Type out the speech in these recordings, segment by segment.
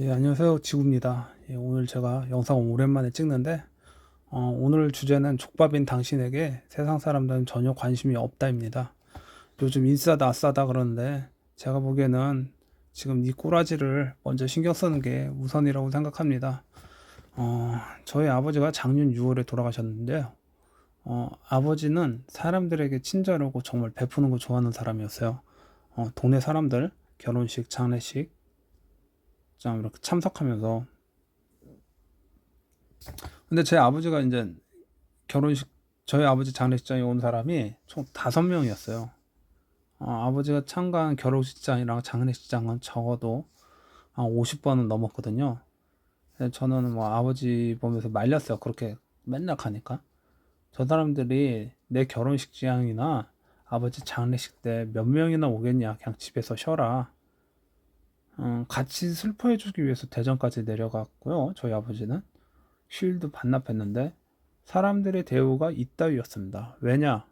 예, 안녕하세요. 지구입니다. 예, 오늘 제가 영상 오랜만에 찍는데, 어, 오늘 주제는 족밥인 당신에게 세상 사람들은 전혀 관심이 없다입니다. 요즘 인싸다, 아싸다 그러는데, 제가 보기에는 지금 이 꼬라지를 먼저 신경 쓰는 게 우선이라고 생각합니다. 어, 저희 아버지가 작년 6월에 돌아가셨는데요. 어, 아버지는 사람들에게 친절하고 정말 베푸는 거 좋아하는 사람이었어요. 어, 동네 사람들, 결혼식, 장례식, 좀 이렇게 참석하면서 근데 제 아버지가 이제 결혼식 저희 아버지 장례식장에 온 사람이 총 다섯 명이었어요. 어, 아버지가 참가한 결혼식장이랑 장례식장은 적어도 한 50번은 넘었거든요. 저는 뭐 아버지 보면서 말렸어요. 그렇게 맨날 가니까. 저 사람들이 내 결혼식장이나 아버지 장례식 때 몇 명이나 오겠냐. 그냥 집에서 쉬어라. 음, 같이 슬퍼해주기 위해서 대전까지 내려갔고요. 저희 아버지는 쉴드 반납했는데 사람들의 대우가 이따위였습니다. 왜냐?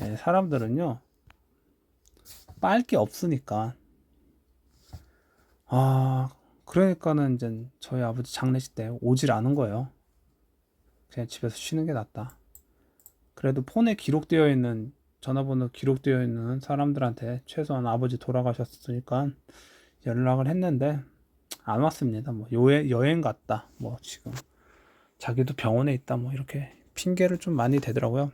예, 사람들은요 빨 게 없으니까. 아 그러니까는 이제 저희 아버지 장례식 때 오질 않은 거예요. 그냥 집에서 쉬는 게 낫다. 그래도 폰에 기록되어 있는 전화번호 기록되어 있는 사람들한테 최소한 아버지 돌아가셨으니까 연락을 했는데 안 왔습니다. 뭐 여행 여행 갔다. 뭐 지금 자기도 병원에 있다. 뭐 이렇게 핑계를 좀 많이 대더라고요.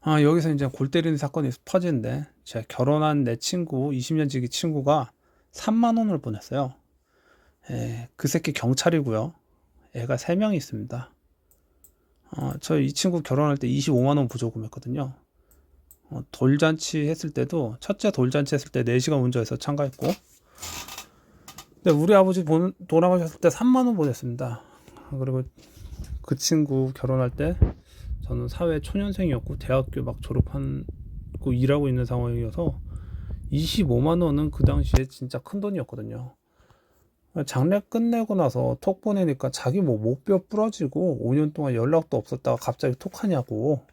아 여기서 이제 골 때리는 사건이 퍼지는데 제가 결혼한 내 친구 20년 지기 친구가 3만 원을 보냈어요. 에, 그 새끼 경찰이고요. 애가 3명이 있습니다. 어, 저 이 친구 결혼할 때 25만 원 부조금 했거든요. 어, 돌잔치 했을 때도 첫째 돌잔치 했을 때 4시간 운전해서 참가했고 근데 우리 아버지 본, 돌아가셨을 때 3만 원 보냈습니다. 그리고 그 친구 결혼할 때 저는 사회 초년생이었고 대학교 막 졸업하고 일하고 있는 상황이어서 25만 원은 그 당시에 진짜 큰 돈이었거든요. 장례 끝내고 나서 톡 보내니까 자기 뭐 목뼈 부러지고 5년 동안 연락도 없었다가 갑자기 톡 하냐고.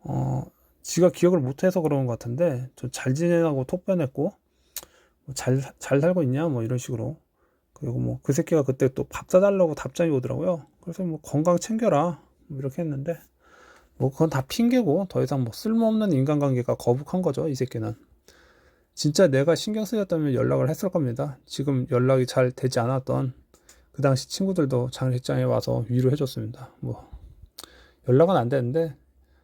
어, 지가 기억을 못해서 그런 것 같은데 좀 잘 지내라고 톡 보냈고 잘, 잘 살고 있냐? 뭐 이런 식으로. 그리고 뭐 그 새끼가 그때 또 밥 사달라고 답장이 오더라고요. 그래서 뭐 건강 챙겨라. 뭐 이렇게 했는데 뭐 그건 다 핑계고 더 이상 뭐 쓸모없는 인간관계가 거북한 거죠 이 새끼는. 진짜 내가 신경 쓰였다면 연락을 했을 겁니다. 지금 연락이 잘 되지 않았던 그 당시 친구들도 장례식장에 와서 위로해 줬습니다. 뭐 연락은 안 되는데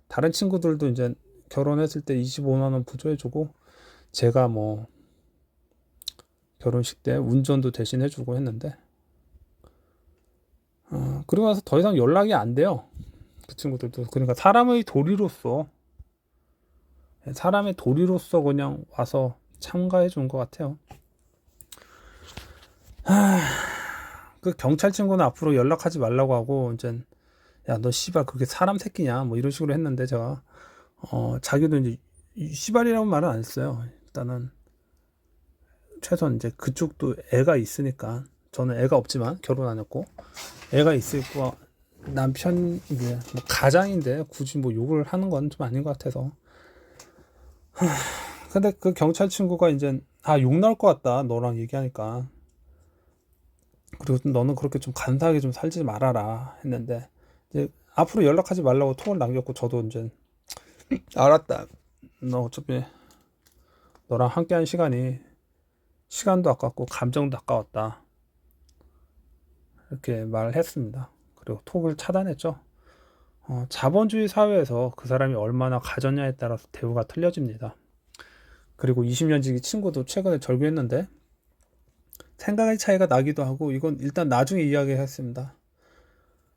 다른 친구들도 이제 결혼했을 때 25만 원 부조해주고 제가 뭐 결혼식 때 운전도 대신 해주고 했는데 어, 그리고 나서 더 이상 연락이 안 돼요. 그 친구들도 그러니까 사람의 도리로서 사람의 도리로서 그냥 와서 참가해 준 것 같아요. 하, 그 경찰 친구는 앞으로 연락하지 말라고 하고 이제 야너 씨발 그게 사람 새끼냐 뭐 이런 식으로 했는데 제가 어, 자기도 이제 시발이라고 말은 안 했어요. 일단은 최소한 이제 그쪽도 애가 있으니까 저는 애가 없지만 결혼 안 했고 애가 있을거 남편 이제 뭐 가장인데 굳이 뭐 욕을 하는 건 좀 아닌 것 같아서. 하, 근데 그 경찰 친구가 이제 아 욕 나올 것 같다 너랑 얘기하니까 그리고 너는 그렇게 좀 간사하게 좀 살지 말아라 했는데 이제 앞으로 연락하지 말라고 톡을 남겼고 저도 이제 알았다. 너 어차피 너랑 함께한 시간이 시간도 아깝고 감정도 아까웠다. 이렇게 말을 했습니다. 그리고 톡을 차단했죠. 어, 자본주의 사회에서 그 사람이 얼마나 가졌냐에 따라서 대우가 틀려집니다. 그리고 20년 지기 친구도 최근에 절교했는데 생각의 차이가 나기도 하고 이건 일단 나중에 이야기했습니다.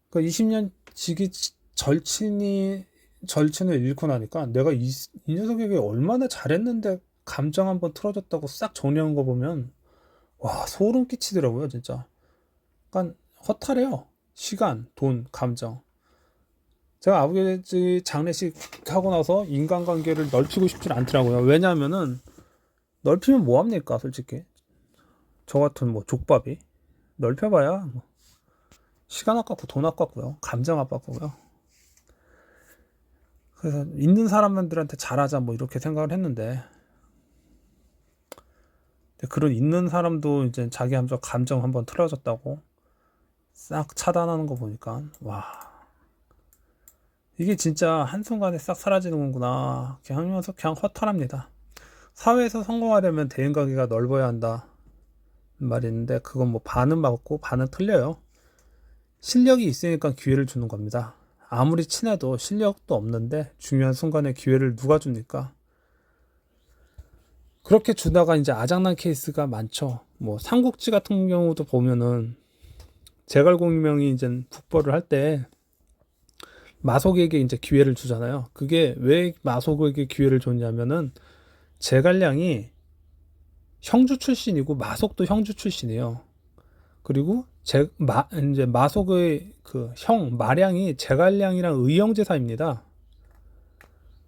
그 20년 지기 절친이 절친을 잃고 나니까 내가 이, 이 녀석에게 얼마나 잘했는데 감정 한번 틀어졌다고 싹 정리한 거 보면 와 소름 끼치더라고요 진짜. 그러니까 허탈해요. 시간 돈 감정. 제가 아버지 장례식 하고 나서 인간관계를 넓히고 싶지 않더라고요. 왜냐하면은 넓히면 뭐합니까 솔직히? 저 같은 뭐 족밥이? 넓혀봐야 뭐 시간 아깝고 돈 아깝고요. 감정 아깝고요 그래서 있는 사람들한테 잘하자 뭐 이렇게 생각을 했는데. 그런 있는 사람도 이제 자기 감정 감정 한번 틀어졌다고 싹 차단하는 거 보니까 와. 이게 진짜 한순간에 싹 사라지는 거구나. 그냥 하면서 그냥 허탈합니다. 사회에서 성공하려면 대인 관계가 넓어야 한다. 있는데 그건 뭐 반은 맞고 반은 틀려요. 실력이 있으니까 기회를 주는 겁니다 아무리 친해도 실력도 없는데 중요한 순간에 기회를 누가 줍니까 그렇게 주다가 이제 아장난 케이스가 많죠. 뭐 삼국지 같은 경우도 보면은 제갈공명이 이제 북벌을 할 때 마속에게 이제 기회를 주잖아요. 그게 왜 마속에게 기회를 줬냐면은 제갈량이 형주 출신이고 마속도 형주 출신이에요. 그리고 제 마, 이제 마속의 그 형 마량이 제갈량이랑 의형제사입니다.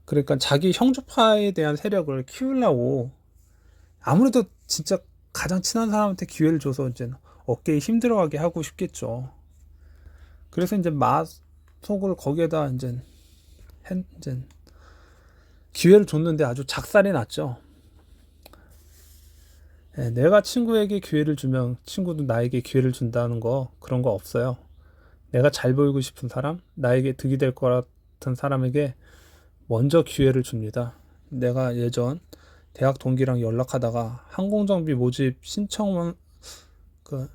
그러니까 자기 형주파에 대한 세력을 키우려고 아무래도 진짜 가장 친한 사람한테 기회를 줘서 이제 어깨에 힘들어하게 하고 싶겠죠. 그래서 이제 마속을 거기에다 이제 한 이제 기회를 줬는데 아주 작살이 났죠. 예, 내가 친구에게 기회를 주면 친구도 나에게 기회를 준다는 거 그런 거 없어요. 내가 잘 보이고 싶은 사람, 나에게 득이 될 것 같은 사람에게 먼저 기회를 줍니다. 내가 예전 대학 동기랑 연락하다가 항공정비 모집 신청원 그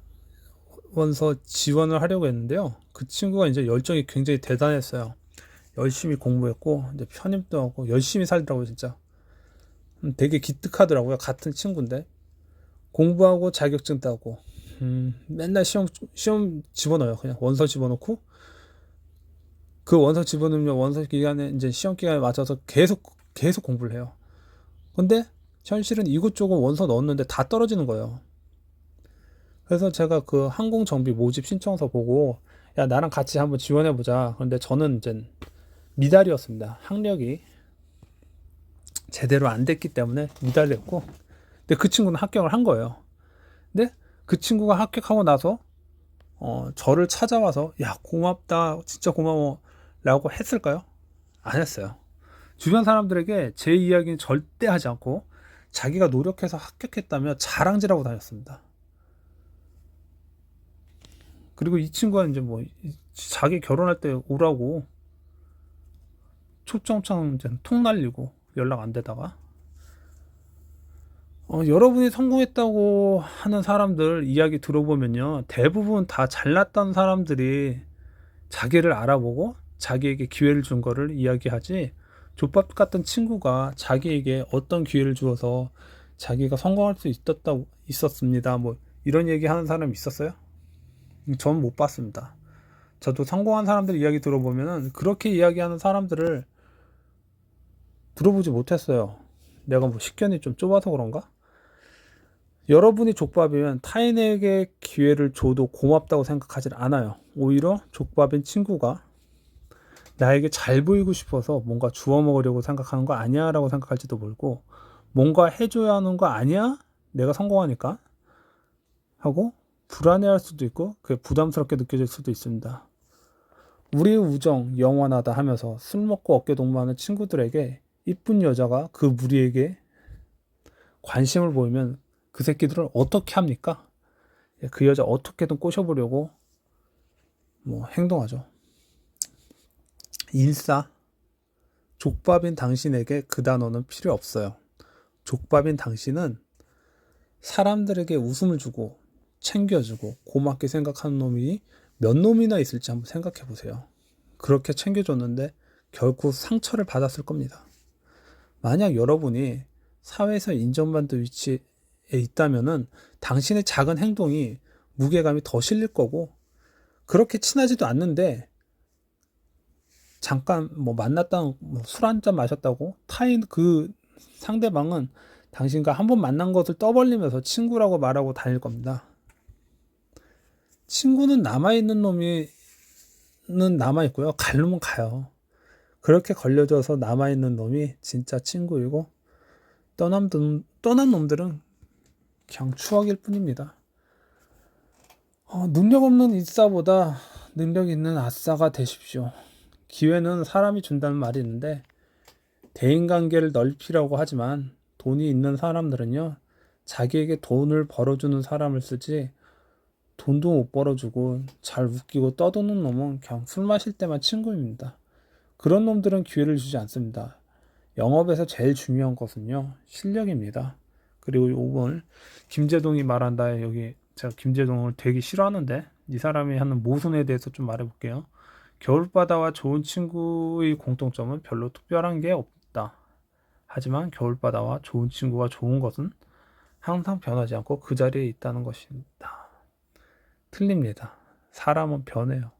원서 지원을 하려고 했는데요. 그 친구가 이제 열정이 굉장히 대단했어요. 열심히 공부했고 이제 편입도 하고 열심히 살더라고요, 진짜. 음, 되게 기특하더라고요. 같은 친구인데 공부하고 자격증 따고 음, 맨날 시험 시험 집어넣어요. 그냥 원서 집어넣고 그 원서 집어넣으면 원서 기간에 이제 시험 기간에 맞춰서 계속 계속 공부를 해요. 근데 현실은 이곳저곳 원서 넣었는데 다 떨어지는 거예요. 그래서 제가 그 항공 정비 모집 신청서 보고 야 나랑 같이 한번 지원해 보자. 그런데 저는 이제 미달이었습니다. 학력이 제대로 안 됐기 때문에 미달이었고 근데 그 친구는 합격을 한 거예요. 근데 그 친구가 합격하고 나서 어 저를 찾아와서 야 고맙다 진짜 고마워 라고 했을까요? 안 했어요. 주변 사람들에게 제 이야기는 절대 하지 않고 자기가 노력해서 합격했다며 자랑질하고 다녔습니다. 그리고 이 친구가 이제 뭐 자기 결혼할 때 오라고 초청장 이제 통 날리고 연락 안 되다가 어, 여러분이 성공했다고 하는 사람들 이야기 들어보면요 대부분 다 잘났던 사람들이 자기를 알아보고 자기에게 기회를 준 거를 이야기하지 족밥 같은 친구가 자기에게 어떤 기회를 주어서 자기가 성공할 수 있었다 있었습니다. 뭐 이런 얘기 하는 사람 있었어요? 전 못 봤습니다. 저도 성공한 사람들 이야기 들어보면은 그렇게 이야기하는 사람들을 들어보지 못했어요. 내가 뭐 식견이 좀 좁아서 그런가? 여러분이 족밥이면 타인에게 기회를 줘도 고맙다고 생각하지 않아요. 오히려 족밥인 친구가 나에게 잘 보이고 싶어서 뭔가 주워 먹으려고 생각하는 거 아니야? 라고 생각할지도 모르고 뭔가 해줘야 하는 거 아니야? 내가 성공하니까 하고 불안해할 수도 있고 그게 부담스럽게 느껴질 수도 있습니다. 우리의 우정 영원하다 하면서 술 먹고 어깨 동무하는 친구들에게 이쁜 여자가 그 무리에게 관심을 보이면 그 새끼들을 어떻게 합니까? 그 여자 어떻게든 꼬셔보려고 뭐 행동하죠. 일사 족밥인 당신에게 그 단어는 필요 없어요. 족밥인 당신은 사람들에게 웃음을 주고 챙겨주고 고맙게 생각하는 놈이 몇 놈이나 있을지 한번 생각해 보세요. 그렇게 챙겨줬는데 결코 상처를 받았을 겁니다. 만약 여러분이 사회에서 인정받는 위치에 있다면은 당신의 작은 행동이 무게감이 더 실릴 거고 그렇게 친하지도 않는데 잠깐 뭐 만났다 술한 잔 마셨다고 타인 그 상대방은 당신과 한 번 만난 것을 떠벌리면서 친구라고 말하고 다닐 겁니다. 친구는 남아있는 놈이는 남아있고요. 갈 놈은 가요. 그렇게 걸려져서 남아있는 놈이 진짜 친구이고 떠난, 놈, 떠난 놈들은 그냥 추억일 뿐입니다. 어, 능력 없는 인싸보다 능력 있는 아싸가 되십시오. 기회는 사람이 준다는 말이 있는데 대인관계를 넓히려고 하지만 돈이 있는 사람들은요 자기에게 돈을 벌어주는 사람을 쓰지 돈도 못 벌어주고 잘 웃기고 떠드는 놈은 그냥 술 마실 때만 친구입니다. 그런 놈들은 기회를 주지 않습니다. 영업에서 제일 중요한 것은요 실력입니다. 그리고 오늘 김재동이 말한다 여기 제가 김재동을 되게 싫어하는데 이 사람이 하는 모순에 대해서 좀 말해볼게요. 겨울바다와 좋은 친구의 공통점은 별로 특별한 게 없다. 하지만 겨울바다와 좋은 친구가 좋은 것은 항상 변하지 않고 그 자리에 있다는 것입니다. 틀립니다. 사람은 변해요.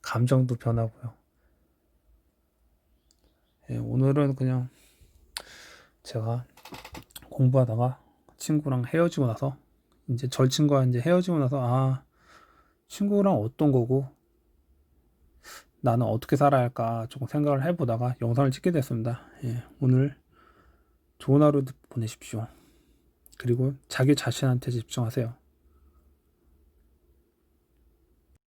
감정도 변하고요. 예, 오늘은 그냥 제가 공부하다가 친구랑 헤어지고 나서 이제 절친과 이제 헤어지고 나서 아 친구랑 어떤 거고 나는 어떻게 살아야 할까 조금 생각을 해보다가 영상을 찍게 됐습니다. 예, 오늘 좋은 하루 보내십시오. 그리고 자기 자신한테 집중하세요.